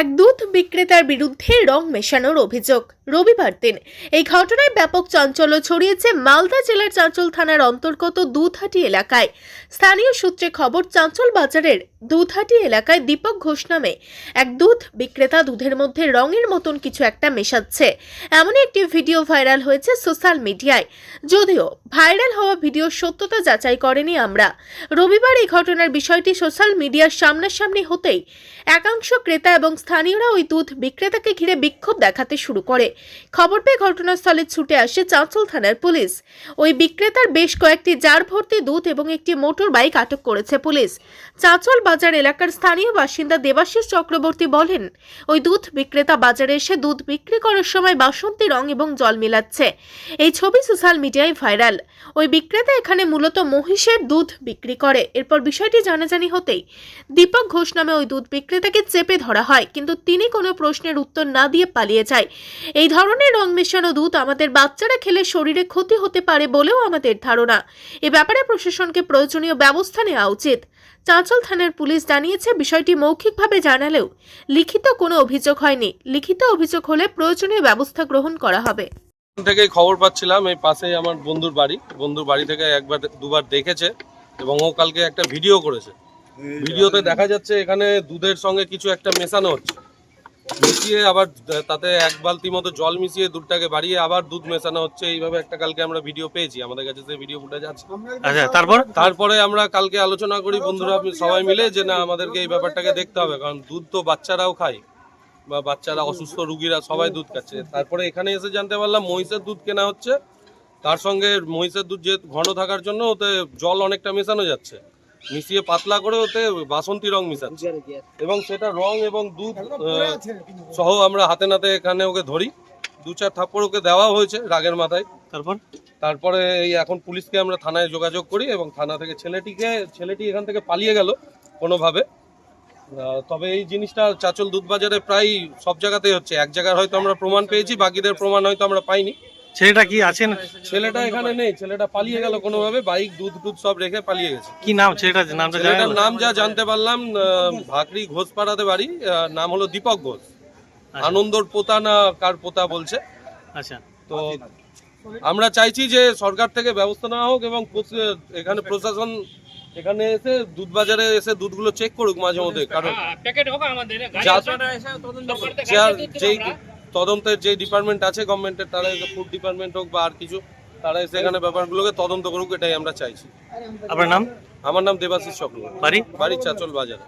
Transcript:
এক দুধ বিক্রেতার বিরুদ্ধে রং মেশানোর অভিযোগ। রবিবার দিন এই ঘটনায় ব্যাপক চাঞ্চল্য ছড়িয়েছে মালদা জেলার চাঁচল থানার অন্তর্গত দুধহাটি এলাকায়। স্থানীয় সূত্রে খবর, চাঞ্চল বাজারের দুধহাটি এলাকায় দীপক ঘোষ নামে এক দুধ বিক্রেতা দুধের মধ্যে রঙের মতন কিছু একটা মেশাচ্ছে। এমনই একটি ভিডিও ভাইরাল হয়েছে সোশ্যাল মিডিয়ায়। যদিও ভাইরাল হওয়া ভিডিওর সত্যতা যাচাই করেনি আমরা। রবিবার এই ঘটনার বিষয়টি সোশ্যাল মিডিয়ার সামনাসামনি হতেই একাংশ ক্রেতা এবং স্থানীয়রা ওই দুধ বিক্রেতাকে ঘিরে বিক্ষোভ দেখাতে শুরু করে। খবর পেয়ে ঘটনাস্থলে ছুটে আসে চাঁচল থানার পুলিশ। ওই বিক্রেতার বেশ কয়েকটি জার ভর্তি দুধ এবং একটি মোটর বাইক আটক করেছে পুলিশ। চাঁচল বাজার এলাকার স্থানীয় বাসিন্দা দেবাশিস চক্রবর্তী বলেন, ওই দুধ বিক্রেতা বাজারে এসে দুধ বিক্রি করার সময় বাসন্তী রং এবং জল মিলাচ্ছে। এই ছবি সোশ্যাল মিডিয়ায় ভাইরাল। ওই বিক্রেতা এখানে মূলত মহিষের দুধ বিক্রি করে। এরপর বিষয়টি জানাজানি হতেই দীপক ঘোষ নামে ওই দুধ বিক্রেতাকে চেপে ধরা হয়। কিন্তু তিনি কোনো প্রশ্নের উত্তর না দিয়ে পালিয়ে যায়। এই ধরনের রং মেশানো দুধ আমাদের বাচ্চারা খেলে শরীরে ক্ষতি হতে পারে বলেও আমাদের ধারণা। এ ব্যাপারে প্রশাসনকে প্রয়োজনীয় ব্যবস্থা নেওয়া উচিত। চাঁচল থানার পুলিশ জানিয়েছে, বিষয়টি মৌখিকভাবে জানালেও লিখিত কোনো অভিযোগ হয়নি। লিখিত অভিযোগ হলে প্রয়োজনীয় ব্যবস্থা গ্রহণ করা হবে। থেকেই খবর পাচ্ছিলাম, এই পাশেই আমার বন্ধুর বাড়ি। বন্ধুর বাড়ি থেকে একবার, দুবার দেখেছে এবং ও কালকে একটা ভিডিও করেছে। ভিডিওতে দেখা যাচ্ছে এখানে দুধের সঙ্গে কিছু একটা মেশানো হচ্ছে। মিশিয়ে আবার তাতে এক বালতি মতো জল মিশিয়ে দুধটাকে বাড়িয়ে আবার দুধ মেশানো হচ্ছে। এইভাবে একটা কালকে আমরা ভিডিও পেয়েছি। আমাদের কাছে সেই ভিডিও ফুটেজ আছে। আচ্ছা তারপর? তারপরে আমরা কালকে আলোচনা করি বন্ধুরা সবাই মিলে যে না আমাদেরকে এই ব্যাপারটাকে দেখতে হবে। কারণ দুধ তো বাচ্চারাও খায় বা বাচ্চারা অসুস্থ রুগীরা সবাই দুধ খাচ্ছে। তারপরে এখানে এসে জানতে পারলাম মহিষের দুধ কেনা হচ্ছে। তার সঙ্গে মহিষের দুধ যে ঘন থাকার জন্য ওতে জল অনেকটা মেশানো যাচ্ছে। মিশিয়ে পাতলা করে ওতে বাসন্তী রং মিশাচ্ছে। এবং সেটা রং এবং দুধ সহ আমরা হাতে নাতে এখানে ওকে ধরি। দু চার থাপ্পড় ওকে দেওয়া হয়েছে রাগের মাথায়। তারপর? তারপরে এই এখন পুলিশকে আমরা থানায় যোগাযোগ করি এবং থানা থেকে ছেলেটিকে ছেলেটি এখান থেকে পালিয়ে গেল কোনোভাবে। তবে এই জিনিসটা চাচল দুধ বাজারে প্রায় সব জায়গাতেই হচ্ছে। এক জায়গায় হয়তো আমরা প্রমাণ পেয়েছি বাকিদের প্রমাণ হয়তো আমরা পাইনি। ছেলেটা কি আছেন? ছেলেটা এখানে নেই ছেলেটা পালিয়ে গেল কোনোভাবে বাইক দুধ দুধ সব রেখে পালিয়ে গেছে। কি নাম? ছেলেটার নামটা জানেন ছেলেটার নাম যা জানতে পারলাম ভাকরি ঘোষপাড়াতে বাড়ি নাম হলো দীপক ঘোষ। আনন্দর পোতা না কার পোতা বলছে। আচ্ছা। তো আমরা চাইছি যে সরকার থেকে ব্যবস্থা নেওয়া হোক এবং এখানে প্রশাসন এখানে এসে দুধ বাজারে এসে দুধগুলো চেক করুক মাঝে মধ্যে কারণ প্যাকেট হোক আমাদের। যার যেই আমরা। তদন্তের যে ডিপার্টমেন্ট আছে গভর্নমেন্টের তারা ফুড ডিপার্টমেন্ট হোক বা আর কিছু তারা সেখানে ব্যাপারগুলোকে তদন্ত করুক এটাই আমরা চাইছি। আপনার নাম? আমার নাম দেবাশিস চক্রবর্তী। বাড়ি? বাড়ি চাচল বাজারে।